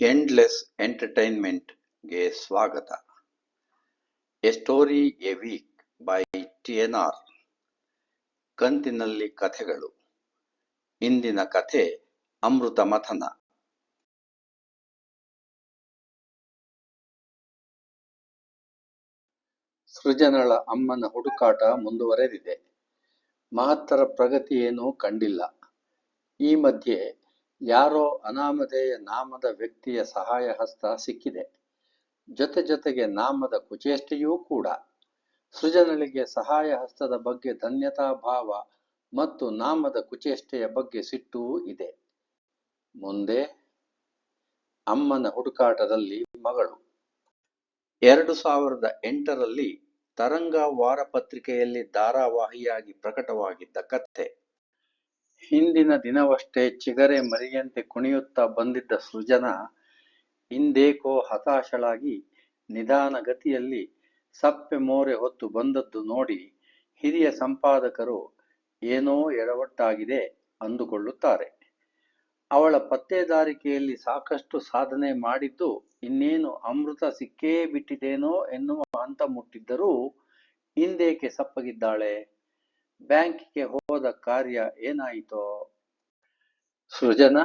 Endless ಎಂಟರ್ಟೈನ್ಮೆಂಟ್‌ಗೆ ಸ್ವಾಗತ. A story a week by T N R ಕಂತಿನಲ್ಲಿ ಕಥೆಗಳು. ಇಂದಿನ ಕಥೆ ಅಮೃತ ಮಥನ. ಸೃಜನಳ ಅಮ್ಮನ ಹುಡುಕಾಟ ಮುಂದುವರೆದಿದೆ. ಮಹತ್ತರ ಪ್ರಗತಿಯೇನೂ ಕಂಡಿಲ್ಲ. ಈ ಮಧ್ಯೆ ಯಾರೋ ಅನಾಮಧೇಯ ನಾಮದ ವ್ಯಕ್ತಿಯ ಸಹಾಯ ಹಸ್ತ ಸಿಕ್ಕಿದೆ. ಜೊತೆ ಜೊತೆಗೆ ನಾಮದ ಕುಚೇಷ್ಟೆಯೂ ಕೂಡ. ಸೃಜನಳಿಗೆ ಸಹಾಯಹಸ್ತದ ಬಗ್ಗೆ ಧನ್ಯತಾ ಭಾವ ಮತ್ತು ನಾಮದ ಕುಚೇಷ್ಟೆಯ ಬಗ್ಗೆ ಸಿಟ್ಟೂ ಇದೆ. ಮುಂದೆ? ಅಮ್ಮನ ಹುಡುಕಾಟದಲ್ಲಿ ಮಗಳು. ಎರಡು ಸಾವಿರದ ಎಂಟರಲ್ಲಿ ತರಂಗ ವಾರಪತ್ರಿಕೆಯಲ್ಲಿ ಧಾರಾವಾಹಿಯಾಗಿ ಪ್ರಕಟವಾಗಿದ್ದ ಕಥೆ. ಹಿಂದಿನ ದಿನವಷ್ಟೇ ಚಿಗರೆ ಮರಿಯಂತೆ ಕುಣಿಯುತ್ತಾ ಬಂದಿದ್ದ ಸೃಜನ ಇಂದೇಕೋ ಹತಾಶಳಾಗಿ ನಿಧಾನಗತಿಯಲ್ಲಿ ಸಪ್ಪೆ ಮೋರೆ ಹೊತ್ತು ಬಂದದ್ದು ನೋಡಿ ಹಿರಿಯ ಸಂಪಾದಕರು ಏನೋ ಎಡವಟ್ಟಾಗಿದೆ ಅಂದುಕೊಳ್ಳುತ್ತಾರೆ. ಅವಳ ಪತ್ತೆದಾರಿಕೆಯಲ್ಲಿ ಸಾಕಷ್ಟು ಸಾಧನೆ ಮಾಡಿದ್ದು ಇನ್ನೇನು ಅಮೃತ ಸಿಕ್ಕೇ ಬಿಟ್ಟಿದೇನೋ ಎನ್ನುವ ಹಂತ ಮುಟ್ಟಿದ್ದರೂ ಇಂದೇಕೆ ಸಪ್ಪಗಿದ್ದಾಳೆ? ಬ್ಯಾಂಕಿಗೆ ಹೋದ ಕಾರ್ಯ ಏನಾಯಿತೋ? ಸೃಜನ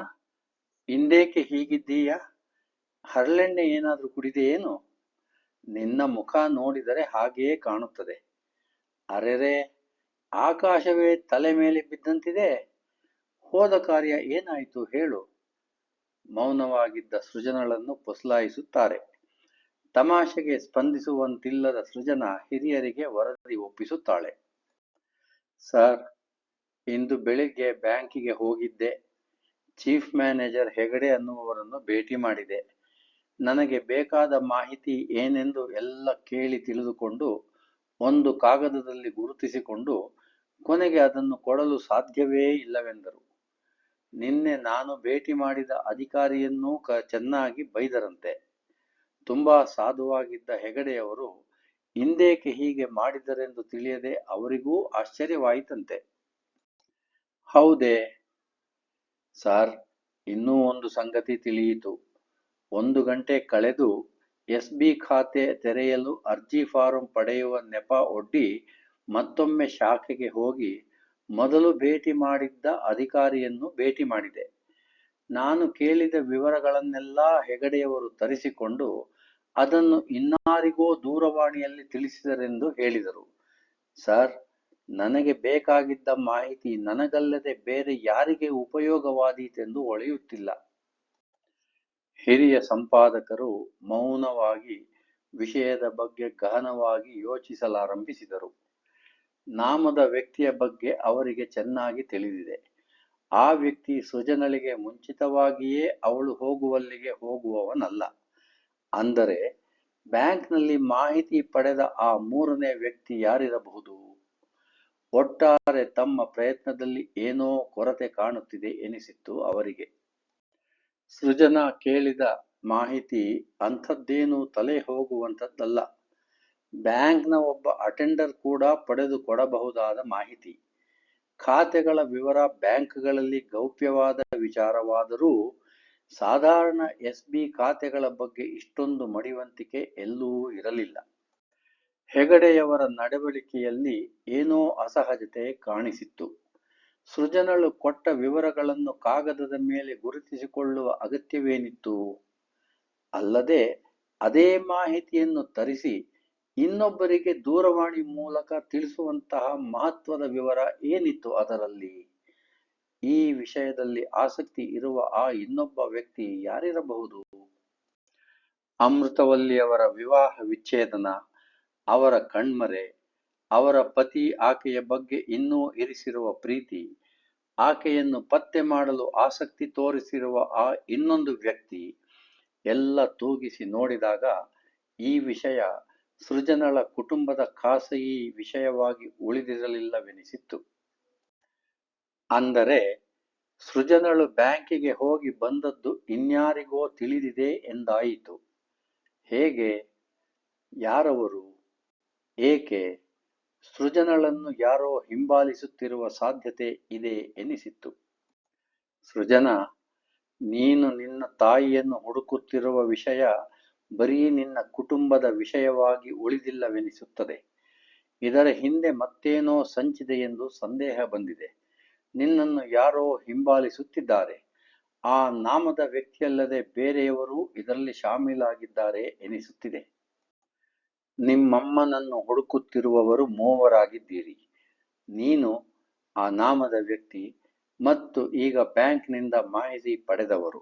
ಹಿಂದೇಕೆ ಹೀಗಿದ್ದೀಯ? ಹರಳೆಣ್ಣೆ ಏನಾದರೂ ಕುಡಿದೆಯೇನು? ನಿನ್ನ ಮುಖ ನೋಡಿದರೆ ಹಾಗೆಯೇ ಕಾಣುತ್ತದೆ. ಅರೆರೆ, ಆಕಾಶವೇ ತಲೆ ಮೇಲೆ ಬಿದ್ದಂತಿದೆ. ಹೋದ ಕಾರ್ಯ ಏನಾಯಿತು ಹೇಳು? ಮೌನವಾಗಿದ್ದ ಸೃಜನಳನ್ನು ಪುಸಲಾಯಿಸುತ್ತಾರೆ. ತಮಾಷೆಗೆ ಸ್ಪಂದಿಸುವಂತಿಲ್ಲದ ಸೃಜನ ಹಿರಿಯರಿಗೆ ವರದಿ ಒಪ್ಪಿಸುತ್ತಾಳೆ. ಸಾರ್, ಇಂದು ಬೆಳಿಗ್ಗೆ ಬ್ಯಾಂಕಿಗೆ ಹೋಗಿದ್ದೆ. ಚೀಫ್ ಮ್ಯಾನೇಜರ್ ಹೆಗಡೆ ಅನ್ನುವವರನ್ನು ಭೇಟಿ ಮಾಡಿದೆ. ನನಗೆ ಬೇಕಾದ ಮಾಹಿತಿ ಏನೆಂದು ಎಲ್ಲ ಕೇಳಿ ತಿಳಿದುಕೊಂಡು ಒಂದು ಕಾಗದದಲ್ಲಿ ಗುರುತಿಸಿಕೊಂಡು ಕೊನೆಗೆ ಅದನ್ನು ಕೊಡಲು ಸಾಧ್ಯವೇ ಇಲ್ಲವೆಂದರು. ನಿನ್ನೆ ನಾನು ಭೇಟಿ ಮಾಡಿದ ಅಧಿಕಾರಿಯನ್ನೂ ಚೆನ್ನಾಗಿ ಬೈದರಂತೆ. ತುಂಬಾ ಸಾಧುವಾಗಿದ್ದ ಹೆಗಡೆಯವರು ಇಂದೇಕೆ ಹೀಗೆ ಮಾಡಿದರೆಂದು ತಿಳಿಯದೆ ಅವರಿಗೂ ಆಶ್ಚರ್ಯವಾಯಿತಂತೆ. ಹೌದೇ? ಸಾರ್, ಇನ್ನೂ ಒಂದು ಸಂಗತಿ ತಿಳಿಯಿತು. ಒಂದು ಗಂಟೆ ಕಳೆದು ಎಸ್. ಬಿ. ಖಾತೆ ತೆರೆಯಲು ಅರ್ಜಿ ಫಾರಂ ಪಡೆಯುವ ನೆಪ ಒಡ್ಡಿ ಮತ್ತೊಮ್ಮೆ ಶಾಖೆಗೆ ಹೋಗಿ ಮೊದಲು ಭೇಟಿ ಮಾಡಿದ್ದ ಅಧಿಕಾರಿಯನ್ನು ಭೇಟಿ ಮಾಡಿದೆ. ನಾನು ಕೇಳಿದ ವಿವರಗಳನ್ನೆಲ್ಲ ಹೆಗಡೆಯವರು ತರಿಸಿಕೊಂಡು ಅದನ್ನು ಇನ್ನಾರಿಗೋ ದೂರವಾಣಿಯಲ್ಲಿ ತಿಳಿಸಿದರೆಂದು ಹೇಳಿದರು. ಸರ್, ನನಗೆ ಬೇಕಾಗಿದ್ದ ಮಾಹಿತಿ ನನಗಲ್ಲದೆ ಬೇರೆ ಯಾರಿಗೆ ಉಪಯೋಗವಾದೀತೆಂದು ಹೊಳೆಯುತ್ತಿಲ್ಲ. ಹಿರಿಯ ಸಂಪಾದಕರು ಮೌನವಾಗಿ ವಿಷಯದ ಬಗ್ಗೆ ಗಹನವಾಗಿ ಯೋಚಿಸಲಾರಂಭಿಸಿದರು. ನಾಮದ ವ್ಯಕ್ತಿಯ ಬಗ್ಗೆ ಅವರಿಗೆ ಚೆನ್ನಾಗಿ ತಿಳಿದಿದೆ. ಆ ವ್ಯಕ್ತಿ ಸೃಜನಳಿಗೆ ಮುಂಚಿತವಾಗಿಯೇ ಅವಳು ಹೋಗುವಲ್ಲಿಗೆ ಹೋಗುವವನಲ್ಲ. ಅಂದರೆ ಬ್ಯಾಂಕ್ನಲ್ಲಿ ಮಾಹಿತಿ ಪಡೆದ ಆ ಮೂರನೇ ವ್ಯಕ್ತಿ ಯಾರಿರಬಹುದು? ಒಟ್ಟಾರೆ ತಮ್ಮ ಪ್ರಯತ್ನದಲ್ಲಿ ಏನೋ ಕೊರತೆ ಕಾಣುತ್ತಿದೆ ಎನಿಸಿತ್ತು ಅವರಿಗೆ. ಸೃಜನಾ ಕೇಳಿದ ಮಾಹಿತಿ ಅಂಥದ್ದೇನೂ ತಲೆ ಹೋಗುವಂಥದ್ದಲ್ಲ. ಬ್ಯಾಂಕ್ನ ಒಬ್ಬ ಅಟೆಂಡರ್ ಕೂಡ ಪಡೆದುಕೊಡಬಹುದಾದ ಮಾಹಿತಿ. ಖಾತೆಗಳ ವಿವರ ಬ್ಯಾಂಕ್ಗಳಲ್ಲಿ ಗೌಪ್ಯವಾದ ವಿಚಾರವಾದರೂ ಸಾಧಾರಣ ಎಸ್. ಬಿ. ಖಾತೆಗಳ ಬಗ್ಗೆ ಇಷ್ಟೊಂದು ಮಡಿವಂತಿಕೆ ಎಲ್ಲೂ ಇರಲಿಲ್ಲ. ಹೆಗಡೆಯವರ ನಡವಳಿಕೆಯಲ್ಲಿ ಏನೋ ಅಸಹಜತೆ ಕಾಣಿಸಿತ್ತು. ಸೃಜನಳು ಕೊಟ್ಟ ವಿವರಗಳನ್ನು ಕಾಗದದ ಮೇಲೆ ಗುರುತಿಸಿಕೊಳ್ಳುವ ಅಗತ್ಯವೇನಿತ್ತು? ಅಲ್ಲದೆ ಅದೇ ಮಾಹಿತಿಯನ್ನು ತರಿಸಿ ಇನ್ನೊಬ್ಬರಿಗೆ ದೂರವಾಣಿ ಮೂಲಕ ತಿಳಿಸುವಂತಹ ಮಹತ್ವದ ವಿವರ ಏನಿತ್ತು ಅದರಲ್ಲಿ? ಈ ವಿಷಯದಲ್ಲಿ ಆಸಕ್ತಿ ಇರುವ ಆ ಇನ್ನೊಬ್ಬ ವ್ಯಕ್ತಿ ಯಾರಿರಬಹುದು? ಅಮೃತವಲ್ಲಿಯವರ ವಿವಾಹ ವಿಚ್ಛೇದನ, ಅವರ ಕಣ್ಮರೆ, ಅವರ ಪತಿ ಆಕೆಯ ಬಗ್ಗೆ ಇನ್ನೂ ಇರಿಸಿರುವ ಪ್ರೀತಿ, ಆಕೆಯನ್ನು ಪತ್ತೆ ಮಾಡಲು ಆಸಕ್ತಿ ತೋರಿಸಿರುವ ಆ ಇನ್ನೊಂದು ವ್ಯಕ್ತಿ ಎಲ್ಲ ತೂಗಿಸಿ ನೋಡಿದಾಗ ಈ ವಿಷಯ ಸೃಜನಳ ಕುಟುಂಬದ ಖಾಸಗಿ ವಿಷಯವಾಗಿ ಉಳಿದಿರಲಿಲ್ಲವೆನಿಸಿತ್ತು. ಅಂದರೆ ಸೃಜನಳು ಬ್ಯಾಂಕಿಗೆ ಹೋಗಿ ಬಂದದ್ದು ಇನ್ಯಾರಿಗೋ ತಿಳಿದಿದೆ ಎಂದಾಯಿತು. ಹೇಗೆ? ಯಾರವರು? ಏಕೆ? ಸೃಜನಳನ್ನು ಯಾರೋ ಹಿಂಬಾಲಿಸುತ್ತಿರುವ ಸಾಧ್ಯತೆ ಇದೆ ಎನಿಸಿತ್ತು. ಸೃಜನ, ನೀನು ನಿನ್ನ ತಾಯಿಯನ್ನು ಹುಡುಕುತ್ತಿರುವ ವಿಷಯ ಬರೀ ನಿನ್ನ ಕುಟುಂಬದ ವಿಷಯವಾಗಿ ಉಳಿದಿಲ್ಲವೆನಿಸುತ್ತದೆ ಇದರ ಹಿಂದೆ ಮತ್ತೇನೋ ಸಂಚಿದೆ ಎಂದು ಸಂದೇಹ ಬಂದಿದೆ ನಿನ್ನನ್ನು ಯಾರೋ ಹಿಂಬಾಲಿಸುತ್ತಿದ್ದಾರೆ. ಆ ನಾಮದ ವ್ಯಕ್ತಿಯಲ್ಲದೆ ಬೇರೆಯವರು ಇದರಲ್ಲಿ ಶಾಮೀಲಾಗಿದ್ದಾರೆ ಎನಿಸುತ್ತಿದೆ. ನಿಮ್ಮಮ್ಮನನ್ನು ಹುಡುಕುತ್ತಿರುವವರು ಮೂವರಾಗಿದ್ದೀರಿ. ನೀನು ಆ ನಾಮದ ವ್ಯಕ್ತಿ ಮತ್ತು ಈಗ ಬ್ಯಾಂಕ್ನಿಂದ ಮಾಹಿತಿ ಪಡೆದವರು.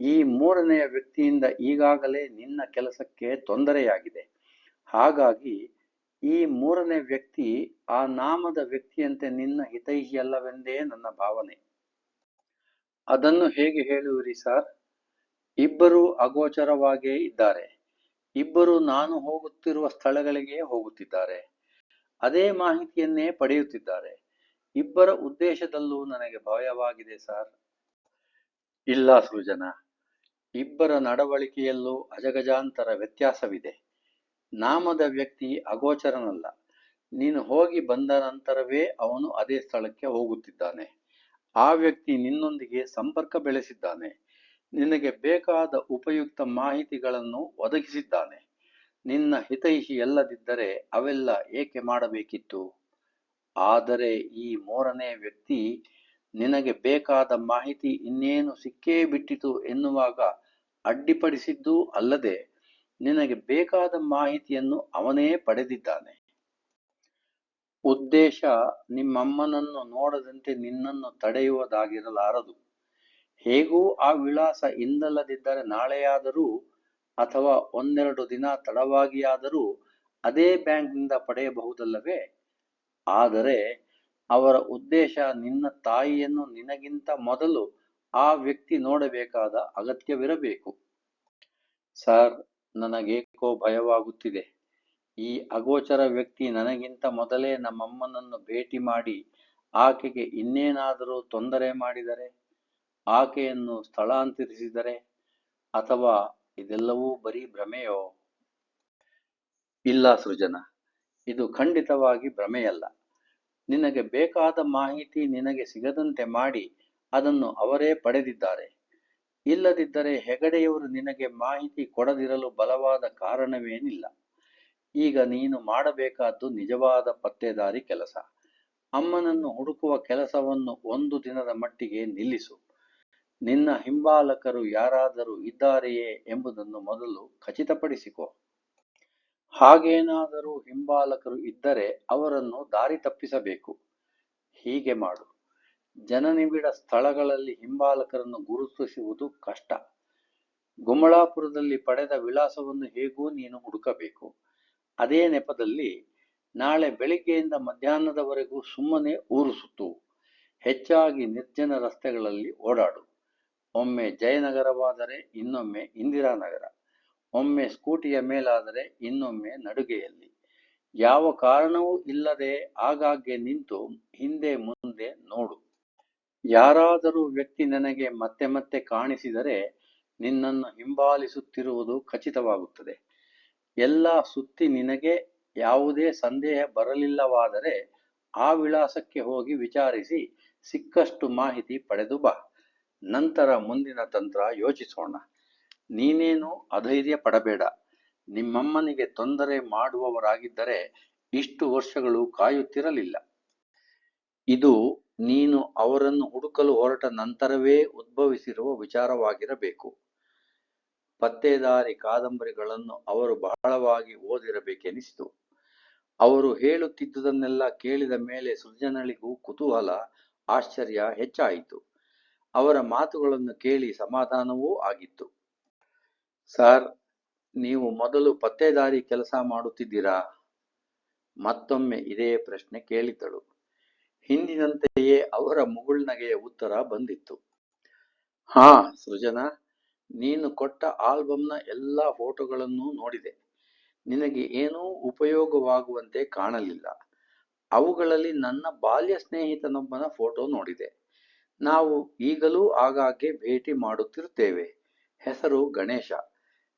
ಈ ಮೂರನೆಯ ವ್ಯಕ್ತಿಯಿಂದ ಈಗಾಗಲೇ ನಿನ್ನ ಕೆಲಸಕ್ಕೆ ತೊಂದರೆಯಾಗಿದೆ. ಹಾಗಾಗಿ ಈ ಮೂರನೇ ವ್ಯಕ್ತಿ ಆ ನಾಮದ ವ್ಯಕ್ತಿಯಂತೆ ನಿನ್ನ ಹಿತೈಷಿಯಲ್ಲವೆಂದೇ ನನ್ನ ಭಾವನೆ. ಅದನ್ನು ಹೇಗೆ ಹೇಳುವಿರಿ ಸರ್? ಇಬ್ಬರು ಅಗೋಚರವಾಗೇ ಇದ್ದಾರೆ. ಇಬ್ಬರು ನಾನು ಹೋಗುತ್ತಿರುವ ಸ್ಥಳಗಳಿಗೆ ಹೋಗುತ್ತಿದ್ದಾರೆ. ಅದೇ ಮಾಹಿತಿಯನ್ನೇ ಪಡೆಯುತ್ತಿದ್ದಾರೆ. ಇಬ್ಬರ ಉದ್ದೇಶದಲ್ಲೂ ನನಗೆ ಭಯವಾಗಿದೆ ಸರ್. ಇಲ್ಲ ಸೃಜನ, ಇಬ್ಬರ ನಡವಳಿಕೆಯಲ್ಲೂ ಅಜಗಜಾಂತರ ವ್ಯತ್ಯಾಸವಿದೆ. ನಾಮದ ವ್ಯಕ್ತಿ ಅಗೋಚರನಲ್ಲ. ನೀನು ಹೋಗಿ ಬಂದ ನಂತರವೇ ಅವನು ಅದೇ ಸ್ಥಳಕ್ಕೆ ಹೋಗುತ್ತಿದ್ದಾನೆ. ಆ ವ್ಯಕ್ತಿ ನಿನ್ನೊಂದಿಗೆ ಸಂಪರ್ಕ ಬೆಳೆಸಿದ್ದಾನೆ. ನಿನಗೆ ಬೇಕಾದ ಉಪಯುಕ್ತ ಮಾಹಿತಿಗಳನ್ನು ಒದಗಿಸಿದ್ದಾನೆ. ನಿನ್ನ ಹಿತೈಷಿ ಎಲ್ಲದಿದ್ದರೆ ಅವೆಲ್ಲ ಏಕೆ ಮಾಡಬೇಕಿತ್ತು? ಆದರೆ ಈ ಮೂರನೇ ವ್ಯಕ್ತಿ ನಿನಗೆ ಬೇಕಾದ ಮಾಹಿತಿ ಇನ್ನೇನು ಸಿಕ್ಕೇ ಬಿಟ್ಟಿತು ಎನ್ನುವಾಗ ಅಡ್ಡಿಪಡಿಸಿದ್ದೂ ಅಲ್ಲದೆ ನಿನಗೆ ಬೇಕಾದ ಮಾಹಿತಿಯನ್ನು ಅವನೇ ಪಡೆದಿದ್ದಾನೆ. ಉದ್ದೇಶ ನಿಮ್ಮಮ್ಮನನ್ನು ನೋಡದಂತೆ ನಿನ್ನನ್ನು ತಡೆಯುವುದಾಗಿರಲಾರದು. ಹೇಗೂ ಆ ವಿಳಾಸ ಇಂದಲ್ಲದಿದ್ದರೆ ನಾಳೆಯಾದರೂ ಅಥವಾ ಒಂದೆರಡು ದಿನ ತಡವಾಗಿಯಾದರೂ ಅದೇ ಬ್ಯಾಂಕ್ನಿಂದ ಪಡೆಯಬಹುದಲ್ಲವೇ? ಆದರೆ ಅವರ ಉದ್ದೇಶ ನಿನ್ನ ತಾಯಿಯನ್ನು ನಿನಗಿಂತ ಮೊದಲು ಆ ವ್ಯಕ್ತಿ ನೋಡಬೇಕಾದ ಅಗತ್ಯವಿರಬೇಕು. ಸರ್ ನನಗೇಕೋ ಭಯವಾಗುತ್ತಿದೆ. ಈ ಅಗೋಚರ ವ್ಯಕ್ತಿ ನನಗಿಂತ ಮೊದಲೇ ನಮ್ಮಮ್ಮನನ್ನು ಭೇಟಿ ಮಾಡಿ ಆಕೆಗೆ ಇನ್ನೇನಾದರೂ ತೊಂದರೆ ಮಾಡಿದರೆ, ಆಕೆಯನ್ನು ಸ್ಥಳಾಂತರಿಸಿದರೆ ಅಥವಾ ಇದೆಲ್ಲವೂ ಬರೀ ಭ್ರಮೆಯೋ? ಇಲ್ಲ ಸೃಜನ, ಇದು ಖಂಡಿತವಾಗಿ ಭ್ರಮೆಯಲ್ಲ. ನಿನಗೆ ಬೇಕಾದ ಮಾಹಿತಿ ನಿನಗೆ ಸಿಗದಂತೆ ಮಾಡಿ, ಅದನ್ನು ಅವರೇ ಪಡೆದಿದ್ದಾರೆ. ಇಲ್ಲದಿದ್ದರೆ ಹೆಗಡೆಯವರು ನಿನಗೆ ಮಾಹಿತಿ ಕೊಡದಿರಲು ಬಲವಾದ ಕಾರಣವೇನಿಲ್ಲ. ಈಗ ನೀನು ಮಾಡಬೇಕಾದ್ದು ನಿಜವಾದ ಪತ್ತೆದಾರಿ ಕೆಲಸ. ಅಮ್ಮನನ್ನು ಹುಡುಕುವ ಕೆಲಸವನ್ನು ಒಂದು ದಿನದ ಮಟ್ಟಿಗೆ ನಿಲ್ಲಿಸು. ನಿನ್ನ ಹಿಂಬಾಲಕರು ಯಾರಾದರೂ ಇದ್ದಾರೆಯೇ ಎಂಬುದನ್ನು ಮೊದಲು ಖಚಿತಪಡಿಸಿಕೊ. ಹಾಗೇನಾದರೂ ಹಿಂಬಾಲಕರು ಇದ್ದರೆ ಅವರನ್ನು ದಾರಿ ತಪ್ಪಿಸಬೇಕು. ಹೀಗೆ ಮಾಡು. ಜನನಿಬಿಡ ಸ್ಥಳಗಳಲ್ಲಿ ಹಿಂಬಾಲಕರನ್ನು ಗುರುತಿಸುವುದು ಕಷ್ಟ. ಗುಮಳಾಪುರದಲ್ಲಿ ಪಡೆದ ವಿಳಾಸವನ್ನು ಹೇಗೂ ನೀನು ಹುಡುಕಬೇಕು. ಅದೇ ನೆಪದಲ್ಲಿ ನಾಳೆ ಬೆಳಿಗ್ಗೆಯಿಂದ ಮಧ್ಯಾಹ್ನದವರೆಗೂ ಸುಮ್ಮನೆ ಊರು ಸುತ್ತು ಹೆಚ್ಚಾಗಿ ನಿರ್ಜನ ರಸ್ತೆಗಳಲ್ಲಿ ಓಡಾಡು. ಒಮ್ಮೆ ಜಯನಗರವಾದರೆ ಇನ್ನೊಮ್ಮೆ ಇಂದಿರಾನಗರ. ಒಮ್ಮೆ ಸ್ಕೂಟಿಯ ಮೇಲಾದರೆ ಇನ್ನೊಮ್ಮೆ ನಡುಗೆಯಲ್ಲಿ. ಯಾವ ಕಾರಣವೂ ಇಲ್ಲದೆ ಆಗಾಗ್ಗೆ ನಿಂತು ಹಿಂದೆ ಮುಂದೆ ನೋಡು. ಯಾರಾದರೂ ವ್ಯಕ್ತಿ ನನಗೆ ಮತ್ತೆ ಮತ್ತೆ ಕಾಣಿಸಿದರೆ ನಿನ್ನನ್ನು ಹಿಂಬಾಲಿಸುತ್ತಿರುವುದು ಖಚಿತವಾಗುತ್ತದೆ. ಎಲ್ಲ ಸುತ್ತಿ ನಿನಗೆ ಯಾವುದೇ ಸಂದೇಹ ಬರಲಿಲ್ಲವಾದರೆ ಆ ವಿಳಾಸಕ್ಕೆ ಹೋಗಿ ವಿಚಾರಿಸಿ ಸಿಕ್ಕಷ್ಟು ಮಾಹಿತಿ ಪಡೆದು ಬಾ. ನಂತರ ಮುಂದಿನ ತಂತ್ರ ಯೋಚಿಸೋಣ. ನೀನೇನು ಅಧೈರ್ಯ ಪಡಬೇಡ. ನಿಮ್ಮಮ್ಮನಿಗೆ ತೊಂದರೆ ಮಾಡುವವರಾಗಿದ್ದರೆ ಇಷ್ಟು ವರ್ಷಗಳು ಕಾಯುತ್ತಿರಲಿಲ್ಲ. ಇದು ನೀನು ಅವರನ್ನು ಹುಡುಕಲು ಹೊರಟ ನಂತರವೇ ಉದ್ಭವಿಸಿರುವ ವಿಚಾರವಾಗಿರಬೇಕು. ಪತ್ತೇದಾರಿ ಕಾದಂಬರಿಗಳನ್ನು ಅವರು ಬಹಳವಾಗಿ ಓದಿರಬೇಕೆನಿಸಿತು. ಅವರು ಹೇಳುತ್ತಿದ್ದುದನ್ನೆಲ್ಲ ಕೇಳಿದ ಮೇಲೆ ಸೃಜನಳಿಗೂ ಕುತೂಹಲ, ಆಶ್ಚರ್ಯ ಹೆಚ್ಚಾಯಿತು. ಅವರ ಮಾತುಗಳನ್ನು ಕೇಳಿ ಸಮಾಧಾನವೂ ಆಗಿತ್ತು. ಸರ್, ನೀವು ಮೊದಲು ಪತ್ತೇದಾರಿ ಕೆಲಸ ಮಾಡುತ್ತಿದ್ದೀರಾ? ಮತ್ತೊಮ್ಮೆ ಇದೇ ಪ್ರಶ್ನೆ ಕೇಳಿದಳು ಹಿಂದಿನಂತೆಯೇ ಅವರ ಮುಗುಳ್ನಗೆಯ ಉತ್ತರ ಬಂದಿತ್ತು. ಹಾ ಸೃಜನಾ, ನೀನು ಕೊಟ್ಟ ಆಲ್ಬಮ್ನ ಎಲ್ಲ ಫೋಟೋಗಳನ್ನು ನೋಡಿದೆ. ನಿನಗೆ ಏನೂ ಉಪಯೋಗವಾಗುವಂತೆ ಕಾಣಲಿಲ್ಲ. ಅವುಗಳಲ್ಲಿ ನನ್ನ ಬಾಲ್ಯ ಸ್ನೇಹಿತನೊಬ್ಬನ ಫೋಟೋ ನೋಡಿದೆ. ನಾವು ಈಗಲೂ ಆಗಾಗ್ಗೆ ಭೇಟಿ ಮಾಡುತ್ತಿರುತ್ತೇವೆ. ಹೆಸರು ಗಣೇಶ.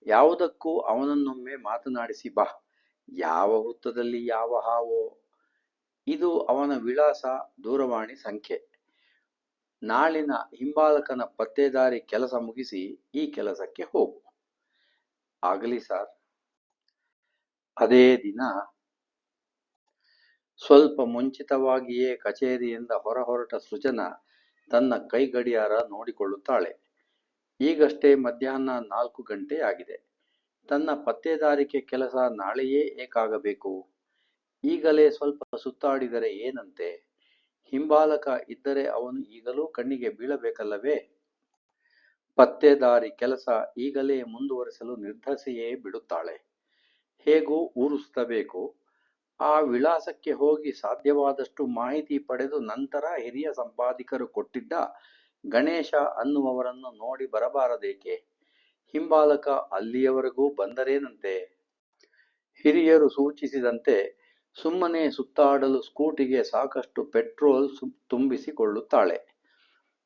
ಯಾವುದಕ್ಕೂ ಅವನನ್ನೊಮ್ಮೆ ಮಾತನಾಡಿಸಿ ಬಾ. ಯಾವ ಹುತ್ತದಲ್ಲಿ ಯಾವ ಹಾವೋ? ಇದು ಅವನ ವಿಳಾಸ, ದೂರವಾಣಿ ಸಂಖ್ಯೆ. ನಾಳಿನ ಹಿಂಬಾಲಕನ ಪತ್ತೇದಾರಿ ಕೆಲಸ ಮುಗಿಸಿ ಈ ಕೆಲಸಕ್ಕೆ ಹೋಗು. ಆಗಲಿ ಸರ್. ಅದೇ ದಿನ ಸ್ವಲ್ಪ ಮುಂಚಿತವಾಗಿಯೇ ಕಚೇರಿಯಿಂದ ಹೊರಹೊರಟ ಸೃಜನ ತನ್ನ ಕೈ ಗಡಿಯಾರ ನೋಡಿಕೊಳ್ಳುತ್ತಾಳೆ. ಈಗಷ್ಟೇ ಮಧ್ಯಾಹ್ನ ನಾಲ್ಕು ಗಂಟೆಯಾಗಿದೆ. ತನ್ನ ಪತ್ತೇದಾರಿಕೆ ಕೆಲಸ ನಾಳೆಯೇ ಏಕಾಗಬೇಕು ಈಗಲೇ ಸ್ವಲ್ಪ ಸುತ್ತಾಡಿದರೆ ಏನಂತೆ? ಹಿಂಬಾಲಕ ಇದ್ದರೆ ಅವನು ಈಗಲೂ ಕಣ್ಣಿಗೆ ಬೀಳಬೇಕಲ್ಲವೇ? ಪತ್ತೆದಾರಿ ಕೆಲಸ ಈಗಲೇ ಮುಂದುವರಿಸಲು ನಿರ್ಧರಿಸಿಯೇ ಬಿಡುತ್ತಾಳೆ. ಹೇಗೂ ಊರು ಸುತ್ತಬೇಕು ಆ ವಿಳಾಸಕ್ಕೆ ಹೋಗಿ ಸಾಧ್ಯವಾದಷ್ಟು ಮಾಹಿತಿ ಪಡೆದು ನಂತರ ಹಿರಿಯ ಸಂಪಾದಕರು ಕೊಟ್ಟಿದ್ದ ಗಣೇಶ ಅನ್ನುವವರನ್ನು ನೋಡಿ ಬರಬಾರದೇಕೆ? ಹಿಂಬಾಲಕ ಅಲ್ಲಿಯವರೆಗೂ ಬಂದರೇನಂತೆ? ಹಿರಿಯರು ಸೂಚಿಸಿದಂತೆ ಸುಮ್ಮನೆ ಸುತ್ತಾಡಲು ಸ್ಕೂಟಿಗೆ ಸಾಕಷ್ಟು ಪೆಟ್ರೋಲ್ ತುಂಬಿಸಿಕೊಳ್ಳುತ್ತಾಳೆ.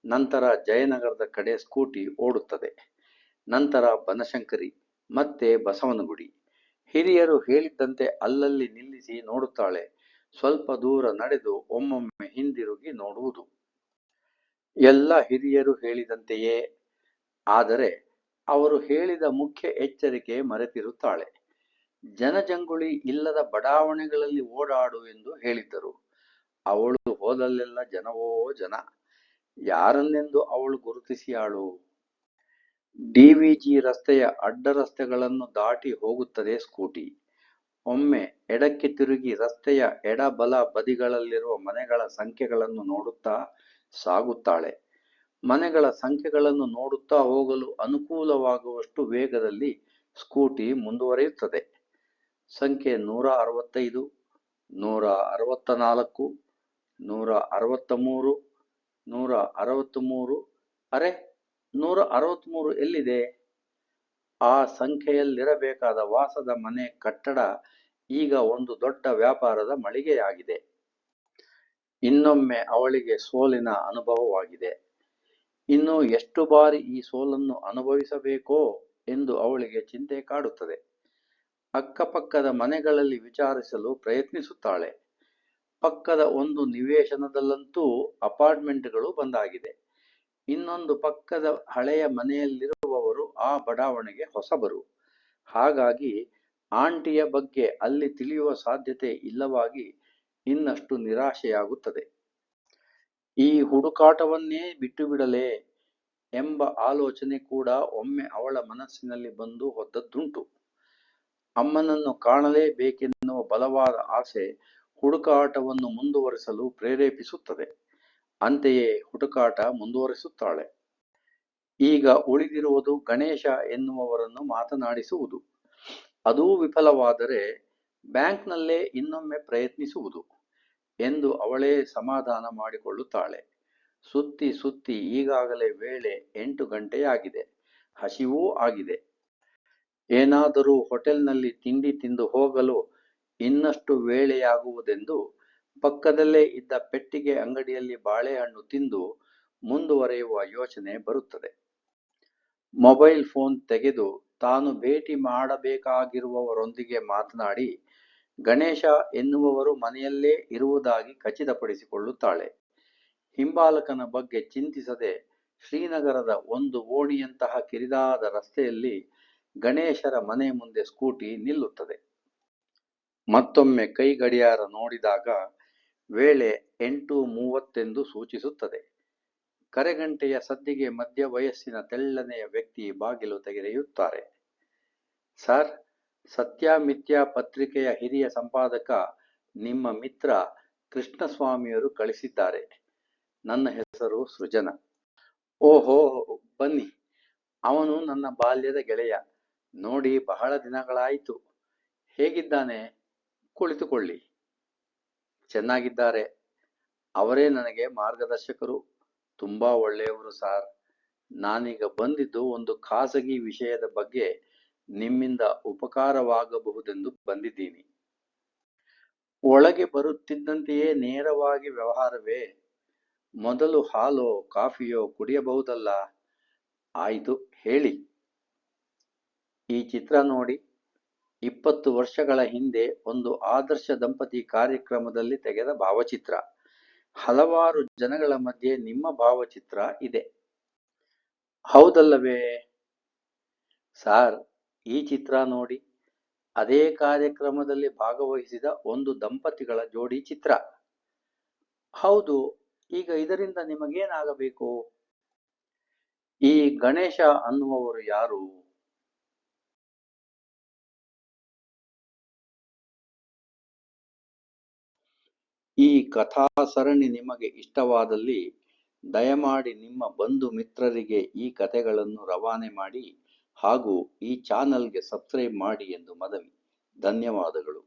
ನಂತರ ಜಯನಗರದ ಕಡೆ ಸ್ಕೂಟಿ ಓಡುತ್ತದೆ. ನಂತರ ಬನಶಂಕರಿ, ಮತ್ತೆ ಬಸವನಗುಡಿ. ಹಿರಿಯರು ಹೇಳಿದ್ದಂತೆ ಅಲ್ಲಲ್ಲಿ ನಿಲ್ಲಿಸಿ ನೋಡುತ್ತಾಳೆ. ಸ್ವಲ್ಪ ದೂರ ನಡೆದು ಒಮ್ಮೊಮ್ಮೆ ಹಿಂದಿರುಗಿ ನೋಡುವುದು. ಎಲ್ಲ ಹಿರಿಯರು ಹೇಳಿದಂತೆಯೇ. ಆದರೆ ಅವರು ಹೇಳಿದ ಮುಖ್ಯ ಎಚ್ಚರಿಕೆ ಮರೆತಿರುತ್ತಾಳೆ. ಜನಜಂಗುಳಿ ಇಲ್ಲದ ಬಡಾವಣೆಗಳಲ್ಲಿ ಓಡಾಡು ಎಂದು ಹೇಳಿದ್ದರು. ಅವಳು ಹೋದಲ್ಲೆಲ್ಲ ಜನವೋ ಜನ. ಯಾರನ್ನೆಂದು ಅವಳು ಗುರುತಿಸಿಯಾಳು? ಡಿವಿಜಿ ರಸ್ತೆಯ ಅಡ್ಡ ರಸ್ತೆಗಳನ್ನು ದಾಟಿ ಹೋಗುತ್ತದೆ ಸ್ಕೂಟಿ. ಒಮ್ಮೆ ಎಡಕ್ಕೆ ತಿರುಗಿ ರಸ್ತೆಯ ಎಡ ಬಲ ಬದಿಗಳಲ್ಲಿರುವ ಮನೆಗಳ ಸಂಖ್ಯೆಗಳನ್ನು ನೋಡುತ್ತಾ ಸಾಗುತ್ತಾಳೆ. ಮನೆಗಳ ಸಂಖ್ಯೆಗಳನ್ನು ನೋಡುತ್ತಾ ಹೋಗಲು ಅನುಕೂಲವಾಗುವಷ್ಟು ವೇಗದಲ್ಲಿ ಸ್ಕೂಟಿ ಮುಂದುವರಿಯುತ್ತದೆ. ಸಂಖ್ಯೆ ನೂರ ಅರವತ್ತೈದು, ನೂರ ಅರವತ್ತ ನಾಲ್ಕು ನೂರ ಅರವತ್ತ ಮೂರು ನೂರ ಅರವತ್ತ್ಮೂರು. ಅರೆ, ನೂರ ಅರವತ್ತ್ಮೂರು ಎಲ್ಲಿದೆ? ಆ ಸಂಖ್ಯೆಯಲ್ಲಿರಬೇಕಾದ ವಾಸದ ಮನೆ ಕಟ್ಟಡ ಈಗ ಒಂದು ದೊಡ್ಡ ವ್ಯಾಪಾರದ ಮಳಿಗೆಯಾಗಿದೆ. ಇನ್ನೊಮ್ಮೆ ಅವಳಿಗೆ ಸೋಲಿನ ಅನುಭವವಾಗಿದೆ. ಇನ್ನು ಎಷ್ಟು ಬಾರಿ ಈ ಸೋಲನ್ನು ಅನುಭವಿಸಬೇಕೋ ಎಂದು ಅವಳಿಗೆ ಚಿಂತೆ ಕಾಡುತ್ತದೆ. ಅಕ್ಕಪಕ್ಕದ ಮನೆಗಳಲ್ಲಿ ವಿಚಾರಿಸಲು ಪ್ರಯತ್ನಿಸುತ್ತಾಳೆ. ಪಕ್ಕದ ಒಂದು ನಿವೇಶನದಲ್ಲಂತೂ ಅಪಾರ್ಟ್ಮೆಂಟ್ಗಳು ಬಂದಾಗಿದೆ. ಇನ್ನೊಂದು ಪಕ್ಕದ ಹಳೆಯ ಮನೆಯಲ್ಲಿರುವವರು ಆ ಬಡಾವಣೆಗೆ ಹೊಸಬರು. ಹಾಗಾಗಿ ಆಂಟಿಯ ಬಗ್ಗೆ ಅಲ್ಲಿ ತಿಳಿಯುವ ಸಾಧ್ಯತೆ ಇಲ್ಲವಾಗಿ ಇನ್ನಷ್ಟು ನಿರಾಶೆಯಾಗುತ್ತದೆ. ಈ ಹುಡುಕಾಟವನ್ನೇ ಬಿಟ್ಟು ಬಿಡಲೇ ಎಂಬ ಆಲೋಚನೆ ಕೂಡ ಒಮ್ಮೆ ಅವಳ ಮನಸ್ಸಿನಲ್ಲಿ ಬಂದು ಹೊದ್ದದ್ದುಂಟು. ಅಮ್ಮನನ್ನು ಕಾಣಲೇಬೇಕೆನ್ನುವ ಬಲವಾದ ಆಸೆ ಹುಡುಕಾಟವನ್ನು ಮುಂದುವರಿಸಲು ಪ್ರೇರೇಪಿಸುತ್ತದೆ. ಅಂತೆಯೇ ಹುಡುಕಾಟ ಮುಂದುವರಿಸುತ್ತಾಳೆ. ಈಗ ಉಳಿದಿರುವುದು ಗಣೇಶ ಎನ್ನುವವರನ್ನು ಮಾತನಾಡಿಸುವುದು. ಅದೂ ವಿಫಲವಾದರೆ ಬ್ಯಾಂಕ್ನಲ್ಲೇ ಇನ್ನೊಮ್ಮೆ ಪ್ರಯತ್ನಿಸುವುದು ಎಂದು ಅವಳೇ ಸಮಾಧಾನ ಮಾಡಿಕೊಳ್ಳುತ್ತಾಳೆ. ಸುತ್ತಿ ಸುತ್ತಿ ಈಗಾಗಲೇ ವೇಳೆ ಎಂಟು ಗಂಟೆಯಾಗಿದೆ. ಹಸಿವೂ ಆಗಿದೆ. ಏನಾದರೂ ಹೋಟೆಲ್ನಲ್ಲಿ ತಿಂಡಿ ತಿಂದು ಹೋಗಲು ಇನ್ನಷ್ಟು ವೇಳೆಯಾಗುವುದೆಂದು ಪಕ್ಕದಲ್ಲೇ ಇದ್ದ ಪೆಟ್ಟಿಗೆ ಅಂಗಡಿಯಲ್ಲಿ ಬಾಳೆಹಣ್ಣು ತಿಂದು ಮುಂದುವರೆಯುವ ಯೋಚನೆ ಬರುತ್ತದೆ. ಮೊಬೈಲ್ ಫೋನ್ ತೆಗೆದು ತಾನು ಭೇಟಿ ಮಾಡಬೇಕಾಗಿರುವವರೊಂದಿಗೆ ಮಾತನಾಡಿ, ಗಣೇಶ ಎನ್ನುವವರು ಮನೆಯಲ್ಲೇ ಇರುವುದಾಗಿ ಖಚಿತಪಡಿಸಿಕೊಳ್ಳುತ್ತಾಳೆ. ಹಿಂಬಾಲಕನ ಬಗ್ಗೆ ಚಿಂತಿಸದೆ ಶ್ರೀನಗರದ ಒಂದು ಓಣಿಯಂತಹ ಕಿರಿದಾದ ರಸ್ತೆಯಲ್ಲಿ ಗಣೇಶರ ಮನೆ ಮುಂದೆ ಸ್ಕೂಟಿ ನಿಲ್ಲುತ್ತದೆ. ಮತ್ತೊಮ್ಮೆ ಕೈ ಗಡಿಯಾರ ನೋಡಿದಾಗ ವೇಳೆ ಎಂಟು ಮೂವತ್ತೆಂದು ಸೂಚಿಸುತ್ತದೆ. ಕರೆಗಂಟೆಯ ಸದ್ದಿಗೆ ಮಧ್ಯ ವಯಸ್ಸಿನ ತೆಳ್ಳನೆಯ ವ್ಯಕ್ತಿ ಬಾಗಿಲು ತೆಗೆಯುತ್ತಾರೆ ಸರ್ ಸತ್ಯಾಮಿಥ್ಯಾ ಪತ್ರಿಕೆಯ ಹಿರಿಯ ಸಂಪಾದಕ ನಿಮ್ಮ ಮಿತ್ರ ಕೃಷ್ಣಸ್ವಾಮಿಯವರು ಕಳಿಸಿದ್ದಾರೆ. ನನ್ನ ಹೆಸರು ಸೃಜನ. ಓಹೋ, ಬನ್ನಿ. ಅವನು ನನ್ನ ಬಾಲ್ಯದ ಗೆಳೆಯ. ನೋಡಿ ಬಹಳ ದಿನಗಳಾಯಿತು. ಹೇಗಿದ್ದಾನೆ? ಕುಳಿತುಕೊಳ್ಳಿ. ಚೆನ್ನಾಗಿದ್ದಾರೆ. ಅವರೇ ನನಗೆ ಮಾರ್ಗದರ್ಶಕರು. ತುಂಬಾ ಒಳ್ಳೆಯವರು ಸಾರ್. ನಾನೀಗ ಬಂದಿದ್ದು ಒಂದು ಖಾಸಗಿ ವಿಷಯದ ಬಗ್ಗೆ ನಿಮ್ಮಿಂದ ಉಪಕಾರವಾಗಬಹುದೆಂದು ಬಂದಿದ್ದೀನಿ. ಒಳಗೆ ಬರುತ್ತಿದ್ದಂತೆಯೇ ನೇರವಾಗಿ ವ್ಯವಹಾರವೇ? ಮೊದಲು ಹಾಲೋ, ಕಾಫಿಯೋ ಕುಡಿಯಬಹುದಲ್ಲ? ಆಯಿತು, ಹೇಳಿ. ಈ ಚಿತ್ರ ನೋಡಿ. ಇಪ್ಪತ್ತು ವರ್ಷಗಳ ಹಿಂದೆ ಒಂದು ಆದರ್ಶ ದಂಪತಿ ಕಾರ್ಯಕ್ರಮದಲ್ಲಿ ತೆಗೆದ ಭಾವಚಿತ್ರ. ಹಲವಾರು ಜನಗಳ ಮಧ್ಯೆ ನಿಮ್ಮ ಭಾವಚಿತ್ರ ಇದೆ. ಹೌದಲ್ಲವೇ? ಸಾರ್, ಈ ಚಿತ್ರ ನೋಡಿ. ಅದೇ ಕಾರ್ಯಕ್ರಮದಲ್ಲಿ ಭಾಗವಹಿಸಿದ ಒಂದು ದಂಪತಿಗಳ ಜೋಡಿ ಚಿತ್ರ. ಹೌದು, ಈಗ ಇದರಿಂದ ನಿಮಗೇನಾಗಬೇಕು? ಈ ಗಣೇಶ ಅನ್ನುವವರು ಯಾರು? ಈ ಕಥಾ ಸರಣಿ ನಿಮಗೆ ಇಷ್ಟವಾದಲ್ಲಿ ದಯಮಾಡಿ ನಿಮ್ಮ ಬಂಧು ಮಿತ್ರರಿಗೆ ಈ ಕಥೆಗಳನ್ನು ರವಾನೆ ಮಾಡಿ ಹಾಗೂ ಈ ಚಾನಲ್ಗೆ ಸಬ್ಸ್ಕ್ರೈಬ್ ಮಾಡಿ ಎಂದು ಮನವಿ. ಧನ್ಯವಾದಗಳು.